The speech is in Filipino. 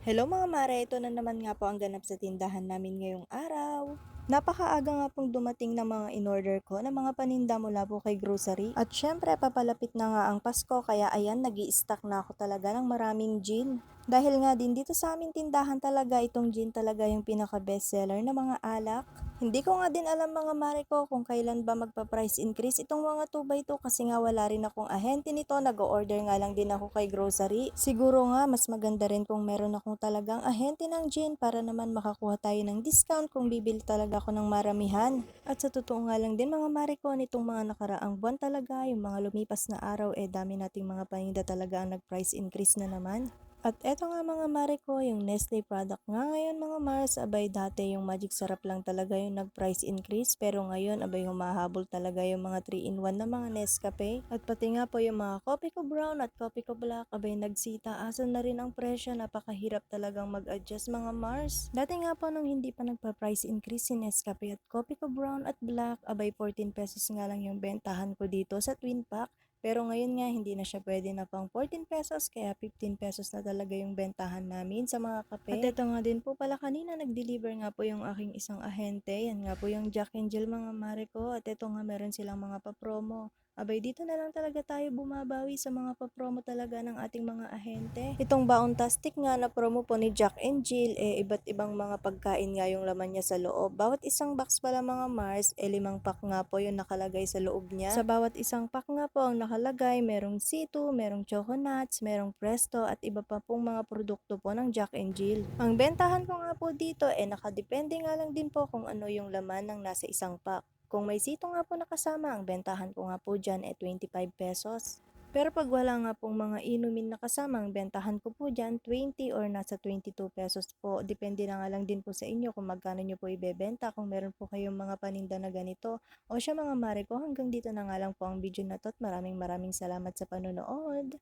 Hello mga mare, ito na naman nga po ang ganap sa tindahan namin ngayong araw. Napakaaga nga pong dumating ng mga in-order ko na mga paninda mula po kay grocery. At syempre, papalapit na nga ang Pasko kaya ayan, nag stock na ako talaga ng maraming gin. Dahil nga din dito sa aming tindahan talaga, itong gin talaga yung pinaka-bestseller na mga alak. Hindi ko nga din alam mga mare ko kung kailan ba magpa-price increase itong mga 2x2 kasi nga wala rin akong ahente nito. Nag-order nga lang din ako kay grocery. Siguro nga mas maganda rin kung meron akong talagang ahente ng gin para naman makakuha tayo ng discount kung bibili talaga ako ng maramihan. At sa totoo nga lang din mga mare ko nitong mga nakaraang buwan talaga, yung mga lumipas na araw eh dami nating mga paninda talaga ang nag-price increase na naman. At eto nga mga mare ko, yung Nestle product nga ngayon mga Mars, abay dati yung Magic Sarap lang talaga yung nag-price increase pero ngayon abay humahabol talaga yung mga 3-in-1 na mga Nescafe. At pati nga po yung mga Coffee ko Brown at Coffee ko Black, abay nagsitaasan na rin ang presyo, napakahirap talagang mag-adjust mga Mars. Dati nga po nung hindi pa nagpa-price increase si Nescafe at Coffee ko Brown at Black, abay 14 pesos nga lang yung bentahan ko dito sa Twin Pack. Pero ngayon nga, hindi na siya pwede na pang 14 pesos, kaya 15 pesos na talaga yung bentahan namin sa mga kape. At ito nga din po pala kanina, nag-deliver nga po yung aking isang ahente. Yan nga po yung Jack and Jill mga mare ko. At ito nga meron silang mga papromo. Abay, dito na lang talaga tayo bumabawi sa mga papromo talaga ng ating mga ahente. Itong Bountastic nga na promo po ni Jack and Jill, eh, iba't ibang mga pagkain nga yung laman niya sa loob. Bawat isang box pala mga Mars, eh, limang pack nga po yung nakalagay sa loob niya. Sa bawat isang pack nga po ang nakalagay, merong C2, merong Choco Nuts, merong Presto, at iba pa pong mga produkto po ng Jack and Jill. Ang bentahan ko nga po dito, eh, nakadepende nga lang din po kung ano yung laman ng nasa isang pack. Kung may sito nga po nakasama, ang bentahan ko nga po dyan ay 25 pesos. Pero pag wala nga pong mga inumin na kasama, ang bentahan ko po dyan 20 or nasa 22 pesos po. Depende na nga lang din po sa inyo kung magkano nyo po ibebenta, kung meron po kayong mga paninda na ganito. O siya mga mare ko, hanggang dito na nga lang po ang video na to at maraming maraming salamat sa panonood.